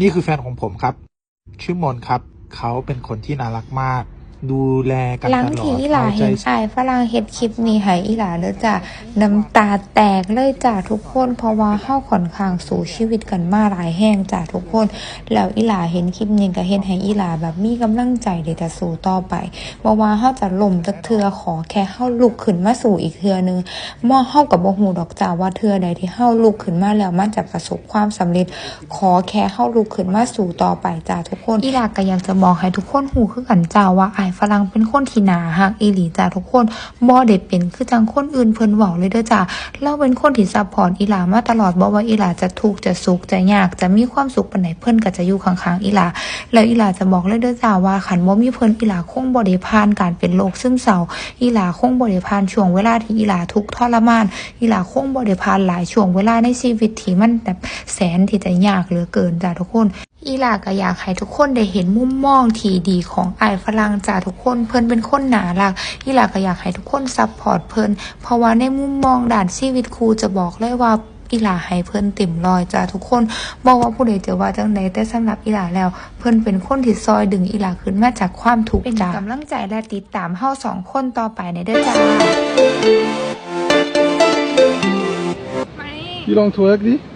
นี่คือแฟนของผมครับ ชื่อมนครับ เขาเป็นคนที่น่ารักมาก ดูแลกันหลัตงลอที่ดอีหลาเอาใจเห็นอายฝรั่งเฮ็ดคลิปนี้ให้อีหลาเลยจ้ะน้ำตาแตกเลยจ้ะทุกคนเพราะว่าเฮาค่อนข้างสู้ชีวิตกันมาหลายแห้งจ้ะทุกคน แล้วอีหลาเห็นคลิปนี้ก็เฮ็ดให้อีหลาแบบมีกำลังใจที่จะสู้ต่อไปบ่ว่าเฮาจะล้มจักเทื่อขอแค่เฮาลุกขึ้นมาสู้อีกเทื่อนึงบ่เฮาก็บ่ฮู้ดอกจ้ะว่าเทื่อใดที่เฮาลุกขึ้นมาแล้วมันจะประสบความสำเร็จ ขอแค่เฮาลุกขึ้นมาสู่ต่อไปจ้าทุกคนอีหลาก็อยากจะบอกให้ทุกคนหูคือกันจ้าว่าอายฝรั่งเป็นคนที่หนาฮักอีหลีจ้าทุกคนบ่ได้เป็นคือจังคนอื่นเพิ่นเว้าเลยเด้อจ้าเราเป็นคนที่ซัพพอร์ตอีหลามาตลอดบ่ว่าอีหลาจะทุกข์จะสุขจะยากจะมีความสุขปานไหนเพิ่นก็จะอยู่ข้างๆอีหลาแล้วอีหลาจะบอกเลยเด้อจ้าว่าคันบ่มีเพิ่นอีหลาคงบ่ได้ผ่านการเป็นโรคซึมเศร้าอีหลาคงบ่ได้ผ่านช่วงเวลาที่อีหลาทุกข์ทรมานอีหลาคงบ่ได้ผ่านหลายช่วงเวลาในชีวิตที่มันแบบแสนที่จะยากเหลือเกินจ้าทุกคน อีหลาก็อยากให้ทุกคนได้เห็นมุมมองที่ดีของอายฝรั่งจ้าทุกคนเพิ่นเป็นคนน่ารักอีหลาก็อยากให้ทุกคนซัพพอร์ตเพิ่นเพราะว่าในมุมมองด้านชีวิตครูจะบอกเลยว่าอีหลาให้เพิ่นเต็มร้อยจ้าทุกคนบอกว่าผู้ใดจะว่าจังใดแต่สำหรับอีหลาแล้ว เพิ่นเป็นคนที่ซอยดึงอีหลาขึ้นมาจากความทุกข์เป็นกำลังใจและติดตามเฮาสองคนต่อไปในเด้อจ้า You long twerk die?